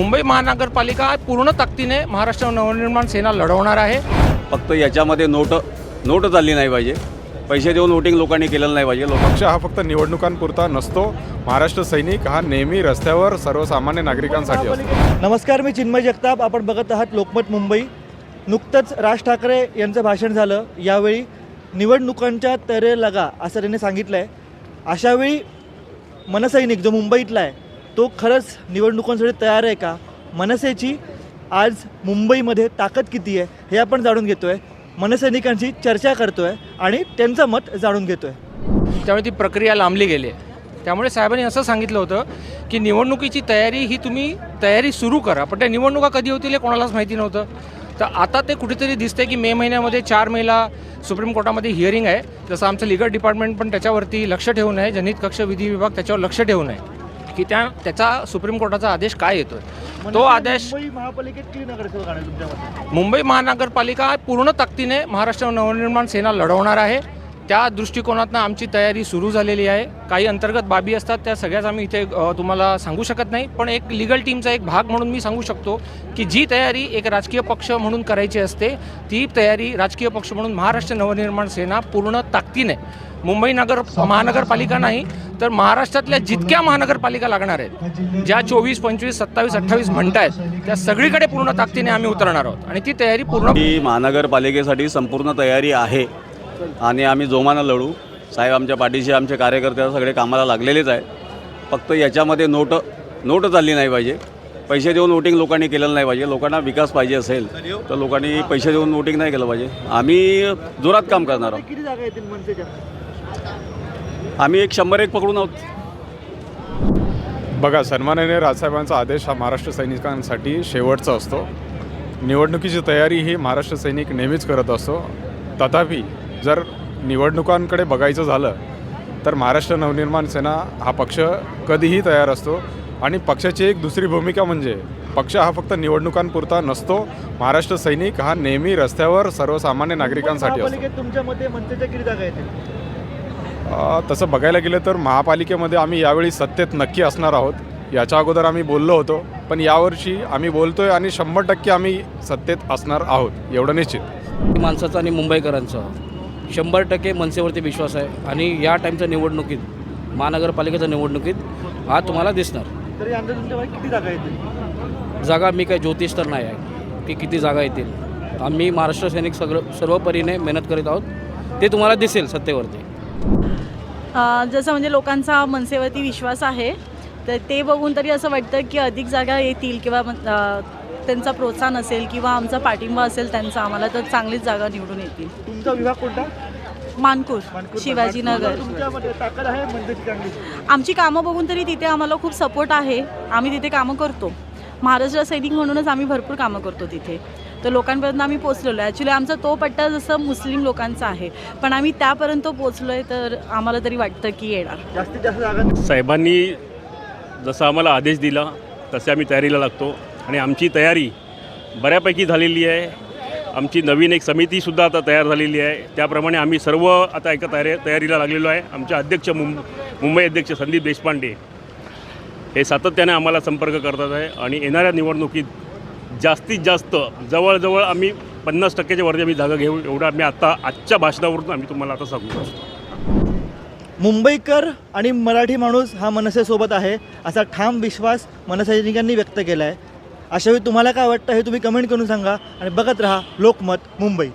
मुंबई महानगरपालिका पूर्ण ताकदीने महाराष्ट्र नवनिर्माण सेना लढवणार आहे. फक्त याच्यामध्ये नोट नोट चालली नाही पाहिजे. पैसे देऊन वोटिंग लोकांनी केलेलं नाही पाहिजे. पक्ष हा फक्त निवडणुकांपुरता नसतो. महाराष्ट्र सैनिक हा नेहमी रस्त्यावर सर्वसामान्य नागरिकांसाठी असतो. नमस्कार मी चिन्मय जगताप. आपण बघत आहात लोकमत मुंबई. नुकतंच राज ठाकरे यांचं भाषण झालं. यावेळी निवडणुकांच्या तरे लगा असं त्यांनी सांगितलं आहे अशावेळी मनसैनिक जो मुंबईतला आहे तो खरंच निवडणुकांसाठी तयार आहे का? मनसेची आज मुंबईमध्ये ताकद किती आहे हे आपण जाणून घेतो आहे मनसैनिकांची चर्चा करतो आहे आणि त्यांचं मत जाणून घेतो आहे त्यामुळे ती प्रक्रिया लांबली गेली आहे. त्यामुळे साहेबांनी असं सांगितलं होतं की निवडणुकीची तयारी ही तुम्ही तयारी सुरू करा पण त्या निवडणुका कधी होतील हे कोणालाच माहिती नव्हतं. तर आता ते कुठेतरी दिसतंय की मे महिन्यामध्ये चार मेला सुप्रीम कोर्टामध्ये हिअरिंग आहे. जसं आमचं लिगल डिपार्टमेंट पण त्याच्यावरती लक्ष ठेवून आहे. जनहित कक्ष विधी विभाग त्याच्यावर लक्ष ठेवून आहे. की त्या त्याचा सुप्रीम कोर्टाचा आदेश काय येतोय? तो आदेश मुंबई महापालिकेत तुमच्या मते मुंबई महानगरपालिका पूर्ण ताकदीने महाराष्ट्र नवनिर्माण सेना लढवणार आहे. त्या दृष्टिकोनातनं आमची तयारी सुरू झालेली आहे. काही अंतर्गत बाबी असतात त्या सगळ्याच आम्ही इथे तुम्हाला सांगू शकत नाही. पण एक लिगल टीमचा एक भाग म्हणून मी सांगू शकतो की जी तयारी एक राजकीय पक्ष म्हणून करायची असते ती तयारी राजकीय पक्ष म्हणून महाराष्ट्र नवनिर्माण सेना पूर्ण ताकदीने. मुंबई नगर महानगरपालिका नाही तर महाराष्ट्रातल्या जितक्या महानगरपालिका लागणार आहेत ज्या चोवीस पंचवीस सत्तावीस अठ्ठावीस म्हणतायत त्या सगळीकडे पूर्ण ताकदीने आम्ही उतरणार आहोत. आणि ती तयारी पूर्ण महानगरपालिकेसाठी संपूर्ण तयारी आहे. आणि आम्ही जोमानं लढू. साहेब आमच्या पाठीशी आमचे कार्यकर्ते सगळे कामाला लागलेलेच आहे फक्त याच्यामध्ये नोट नोट चालली नाही पाहिजे. पैसे देऊन वोटिंग लोकांनी केलेलं नाही पाहिजे. लोकांना विकास पाहिजे असेल तर लोकांनी पैसे देऊन वोटिंग नाही केलं पाहिजे. आम्ही जोरात काम करणार आहोत. किती जागा येतील मनसेच्या? आम्ही एक शंभर एक पकडून आहोत. बघा सन्माननीय राजसाहेबांचा आदेश हा महाराष्ट्र सैनिकांसाठी शेवटचा असतो. निवडणुकीची तयारी ही महाराष्ट्र सैनिक नेहमीच करत असतो. तथापि जर निवडणुकांकडे बघायचं झालं तर महाराष्ट्र नवनिर्माण सेना हा पक्ष कधीही तयार असतो. आणि पक्षाची एक दुसरी भूमिका म्हणजे पक्ष हा फक्त निवडणुकांपुरता नसतो. महाराष्ट्र सैनिक हा नेहमी रस्त्यावर सर्वसामान्य नागरिकांसाठी असतो. तसं बघायला गेलं तर महापालिकेमध्ये आम्ही यावेळी सत्तेत नक्की असणार आहोत. याच्या अगोदर आम्ही बोललो होतो पण यावर्षी आम्ही बोलतोय आणि शंभर टक्के आम्ही सत्तेत असणार आहोत एवढं निश्चित. माणसाचा आणि मुंबईकरांचा. शंभर टक्के मनसेवरती विश्वास आहे. आणि या टाईमच्या निवडणुकीत महानगरपालिकेच्या निवडणुकीत हा तुम्हाला दिसणार. तरी अंदाज तुमच्या मते किती जागा येतील? जागा मी काही ज्योतिष तर नाही आहे की किती जागा येतील. आम्ही महाराष्ट्र सैनिक सगळं सर्व परीने मेहनत करीत आहोत. ते तुम्हाला दिसेल सत्तेवरती. अ, जसं म्हणजे लोकांचा मनसेवरती विश्वास आहे तर ते बघून तरी असं वाटतं की अधिक जागा येतील किंवा त्यांचा प्रोत्साहन असेल किंवा आमचा पाठिंबा असेल त्यांचा आम्हाला तर चांगलीच जागा निवडून येतील. तुमचा विभाग कोणता? मानपूर- शिवाजीनगर आमची कामं बघून तरी तिथे आम्हाला खूप सपोर्ट आहे. आम्ही तिथे कामं करतो. महाराष्ट्र सैनिक म्हणूनच आम्ही भरपूर कामं करतो तिथे. तर लोकांपर्यंत आम्ही पोचलेलो आहे. ॲक्च्युली आमचा तो पट्टा जसं मुस्लिम लोकांचा आहे. पण आम्ही त्यापर्यंत पोचलो आहे तर आम्हाला तरी वाटतं की येणार. जास्तीत जास्त जागा साहेबांनी जसा आम्हाला आदेश दिला तसे आम्ही तयारीला लागतो. आणि आमची तयारी बऱ्यापैकी झालेली आहे. आमची नवीन एक समितीसुद्धा आता तयार झालेली आहे. त्याप्रमाणे आम्ही सर्व आता एका तयारी तयारीला लागलेलो आहे. आमच्या अध्यक्ष मुं मुंबई अध्यक्ष संदीप देशपांडे हे सातत्याने आम्हाला संपर्क करतात आहे आणि येणाऱ्या निवडणुकीत जास्तीत जास्त जवळजवळ आम्ही पन्नास टक्क्याच्या वरती आम्ही जागा घेऊ एवढं आम्ही आता आजच्या भाषणावरून आम्ही तुम्हाला आता सांगू शकतो मुंबईकर आणि मराठी माणूस हा मनसेसोबत आहे असा ठाम विश्वास मनसैनिकांनी व्यक्त केला आहे अशावेळी तुम्हाला काय वाटतं हे तुम्ही कमेंट करून सांगा. आणि बघत राहा लोकमत मुंबई.